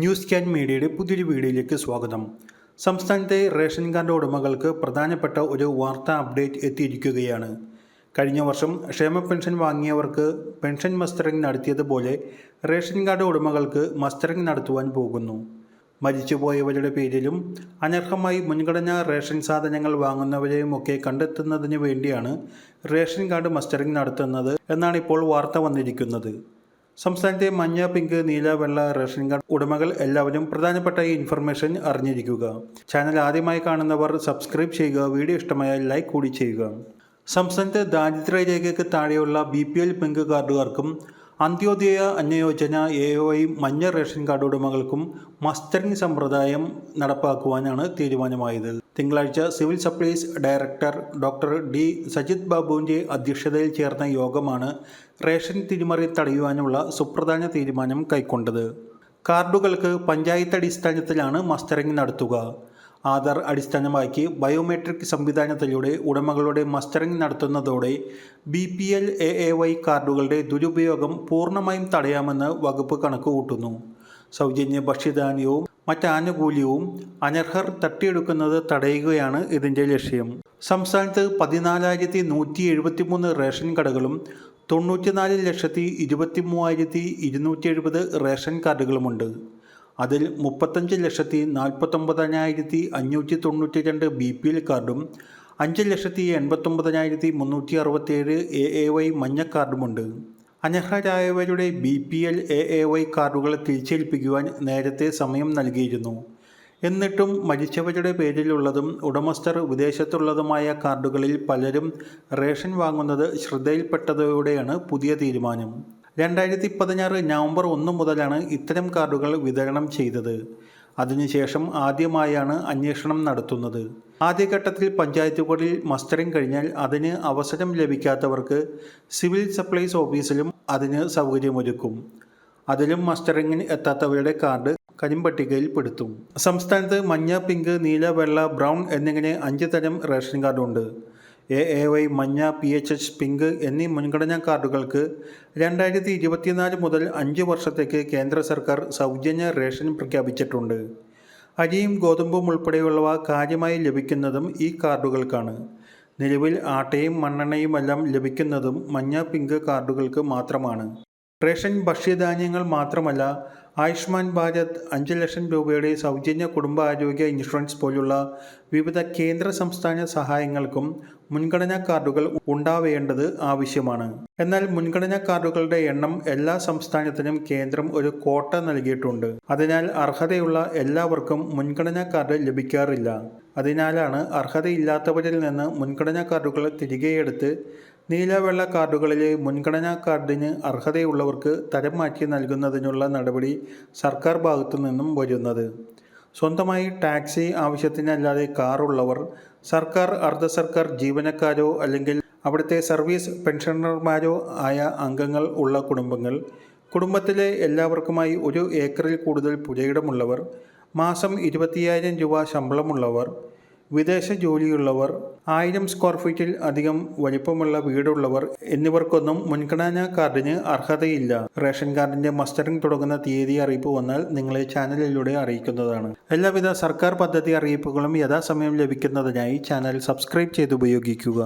News can മീഡിയയുടെ പുതിയൊരു വീഡിയോയിലേക്ക് സ്വാഗതം. സംസ്ഥാനത്തെ റേഷൻ കാർഡ് ഉടമകൾക്ക് പ്രധാനപ്പെട്ട ഒരു വാർത്താ അപ്ഡേറ്റ് എത്തിയിരിക്കുകയാണ്. കഴിഞ്ഞ വർഷം ക്ഷേമ പെൻഷൻ വാങ്ങിയവർക്ക് പെൻഷൻ മസ്റ്ററിംഗ് നടത്തിയതുപോലെ റേഷൻ കാർഡ് ഉടമകൾക്ക് മസ്റ്ററിംഗ് നടത്തുവാൻ പോകുന്നു. മരിച്ചുപോയവരുടെ പേരിലും അനർഹമായി മുൻഗണനാ റേഷൻ സാധനങ്ങൾ വാങ്ങുന്നവരെയുമൊക്കെ കണ്ടെത്തുന്നതിന് വേണ്ടിയാണ് റേഷൻ കാർഡ് മസ്റ്ററിംഗ് നടത്തുന്നത് എന്നാണ് ഇപ്പോൾ വാർത്ത വന്നിരിക്കുന്നത്. സംസ്ഥാനത്തെ മഞ്ഞ പിങ്ക് നീല വെള്ള റേഷൻ കാർഡ് ഉടമകൾ എല്ലാവരും പ്രധാനപ്പെട്ട ഈ ഇൻഫർമേഷൻ അറിഞ്ഞിരിക്കുക. ചാനൽ ആദ്യമായി കാണുന്നവർ സബ്സ്ക്രൈബ് ചെയ്യുക വീഡിയോ ഇഷ്ടമായ ലൈക്ക് കൂടി ചെയ്യുക. സംസ്ഥാനത്ത് ദാരിദ്ര്യരേഖയ്ക്ക് താഴെയുള്ള ബി പി എൽ പിങ്ക് കാർഡുകാർക്കും അന്ത്യോദയ അന്യയോജന എ ഐ മഞ്ഞ റേഷൻ കാർഡ് ഉടമകൾക്കും മസ്റ്ററിംഗ് സമ്പ്രദായം നടപ്പാക്കുവാനാണ് തീരുമാനമായത്. തിങ്കളാഴ്ച civil supplies director doctor D Sajith ബാബുവിന്റെ അധ്യക്ഷതയിൽ ചേർന്ന യോഗമാണ് റേഷൻ തിരിമറി തടയുവാനുള്ള സുപ്രധാന തീരുമാനം കൈക്കൊണ്ടത്. കാർഡുകൾക്ക് പഞ്ചായത്ത് അടിസ്ഥാനത്തിലാണ് മസ്റ്ററിംഗ് നടത്തുക. ആധാർ അടിസ്ഥാനമാക്കി ബയോമെട്രിക് സംവിധാനത്തിലൂടെ ഉടമകളുടെ mustering നടത്തുന്നതോടെ B P L A A Y കാർഡുകളുടെ ദുരുപയോഗം പൂർണമായും തടയാമെന്ന് വകുപ്പ് കണക്കുകൂട്ടുന്നു. സൗജന്യ ഭക്ഷ്യധാന്യവും മറ്റാനുകൂല്യവും അനർഹർ തട്ടിയെടുക്കുന്നത് തടയുകയാണ് ഇതിന്റെ ലക്ഷ്യം. സംസ്ഥാനത്ത് പതിനാലായിരത്തി നൂറ്റി എഴുപത്തിമൂന്ന് റേഷൻ കടകളും തൊണ്ണൂറ്റിനാല് ലക്ഷത്തി ഇരുപത്തി മൂവായിരത്തി ഇരുന്നൂറ്റി എഴുപത് റേഷൻ കാർഡുകളുമുണ്ട്. അതിൽ മുപ്പത്തഞ്ച് ലക്ഷത്തി നാൽപ്പത്തൊമ്പതിനായിരത്തി അഞ്ഞൂറ്റി തൊണ്ണൂറ്റി രണ്ട് ബി പി എൽ കാർഡും അഞ്ച് ലക്ഷത്തി എൺപത്തൊമ്പതിനായിരത്തി മുന്നൂറ്റി അറുപത്തേഴ് എ എ വൈ മഞ്ഞ കാർഡുമുണ്ട്. അനർഹരായവരുടെ B P L A A Y കാർഡുകൾ തിരിച്ചേൽപ്പിക്കുവാൻ നേരത്തെ സമയം നൽകിയിരുന്നു. എന്നിട്ടും മരിച്ചവരുടെ പേരിലുള്ളതും ഉടമസ്ഥർ വിദേശത്തുള്ളതുമായ കാർഡുകളിൽ പലരും റേഷൻ വാങ്ങുന്നത് ശ്രദ്ധയിൽപ്പെട്ടതോടെയാണ് പുതിയ തീരുമാനം. രണ്ടായിരത്തി പതിനാറ് നവംബർ ഒന്ന് മുതലാണ് ഇത്തരം കാർഡുകൾ വിതരണം ചെയ്തത്. അതിനുശേഷം ആദ്യമായാണ് അന്വേഷണം നടത്തുന്നത്. ആദ്യഘട്ടത്തിൽ പഞ്ചായത്തുകളിൽ മസ്റ്ററിംഗ് കഴിഞ്ഞാൽ അതിന് അവസരം ലഭിക്കാത്തവർക്ക് സിവിൽ സപ്ലൈസ് ഓഫീസിലും അതിന് സൗകര്യമൊരുക്കും. അതിലും മസ്റ്ററിങ്ങിന് എത്താത്തവരുടെ കാർഡ് കരിമ്പട്ടികയിൽ പെടുത്തും സംസ്ഥാനത്ത് മഞ്ഞ പിങ്ക് നീല വെള്ള ബ്രൗൺ എന്നിങ്ങനെ അഞ്ച് തരം റേഷൻ കാർഡുണ്ട്. എ എ വൈ മഞ്ഞ പി എച്ച് എച്ച് പിങ്ക് എന്നീ മുൻഗണനാ കാർഡുകൾക്ക് രണ്ടായിരത്തി ഇരുപത്തിനാല് മുതൽ അഞ്ച് വർഷത്തേക്ക് കേന്ദ്ര സർക്കാർ സൗജന്യ റേഷൻ പ്രഖ്യാപിച്ചിട്ടുണ്ട്. അരിയും ഗോതമ്പും ഉൾപ്പെടെയുള്ളവ കാര്യമായി ലഭിക്കുന്നതും ഈ കാർഡുകൾക്കാണ്. നിലവിൽ ആട്ടയും മണ്ണെണ്ണയുമെല്ലാം ലഭിക്കുന്നതും മഞ്ഞ പിങ്ക് കാർഡുകൾക്ക് മാത്രമാണ്. റേഷൻ ഭക്ഷ്യധാന്യങ്ങൾ മാത്രമല്ല ആയുഷ്മാൻ ഭാരത് അഞ്ച് ലക്ഷം രൂപയുടെ സൗജന്യ കുടുംബാരോഗ്യ ഇൻഷുറൻസ് പോലുള്ള വിവിധ കേന്ദ്ര സംസ്ഥാന സഹായങ്ങൾക്കും മുൻഗണനാ കാർഡുകൾ ഉണ്ടാവേണ്ടത് ആവശ്യമാണ്. എന്നാൽ മുൻഗണനാ കാർഡുകളുടെ എണ്ണം എല്ലാ സംസ്ഥാനത്തിനും കേന്ദ്രം ഒരു കോട്ട നൽകിയിട്ടുണ്ട്. അതിനാൽ അർഹതയുള്ള എല്ലാവർക്കും മുൻഗണനാ കാർഡ് ലഭിക്കാറില്ല. അതിനാലാണ് അർഹതയില്ലാത്തവരിൽ നിന്ന് മുൻഗണനാ കാർഡുകൾ തിരികെയെടുത്ത് നീലവെള്ള കാർഡുകളിലെ മുൻഗണനാ കാർഡിന് അർഹതയുള്ളവർക്ക് തരം മാറ്റി നൽകുന്നതിനുള്ള നടപടി സർക്കാർ ഭാഗത്തു നിന്നും വരുന്നത്. സ്വന്തമായി ടാക്സി ആവശ്യത്തിനല്ലാതെ കാറുള്ളവർ സർക്കാർ അർദ്ധ സർക്കാർ ജീവനക്കാരോ അല്ലെങ്കിൽ അവിടുത്തെ സർവീസ് പെൻഷനർമാരോ ആയ അംഗങ്ങൾ ഉള്ള കുടുംബങ്ങൾ കുടുംബത്തിലെ എല്ലാവർക്കുമായി ഒരു ഏക്കറിൽ കൂടുതൽ പുരയിടമുള്ളവർ മാസം ഇരുപത്തിയായിരം രൂപ ശമ്പളമുള്ളവർ വിദേശ ജോലിയുള്ളവർ ആയിരം സ്ക്വയർ ഫീറ്റിൽ അധികം വലിപ്പമുള്ള വീടുള്ളവർ എന്നിവർക്കൊന്നും മുൻഗണനാ കാർഡിന് അർഹതയില്ല. റേഷൻ കാർഡിന്റെ മസ്റ്ററിംഗ് തുടങ്ങുന്ന തീയതി അറിയിപ്പ് വന്നാൽ നിങ്ങളെ ചാനലിലൂടെ അറിയിക്കുന്നതാണ്. എല്ലാവിധ സർക്കാർ പദ്ധതി അറിയിപ്പുകളും യഥാസമയം ലഭിക്കുന്നതിനായി ചാനൽ സബ്സ്ക്രൈബ് ചെയ്ത് ഉപയോഗിക്കുക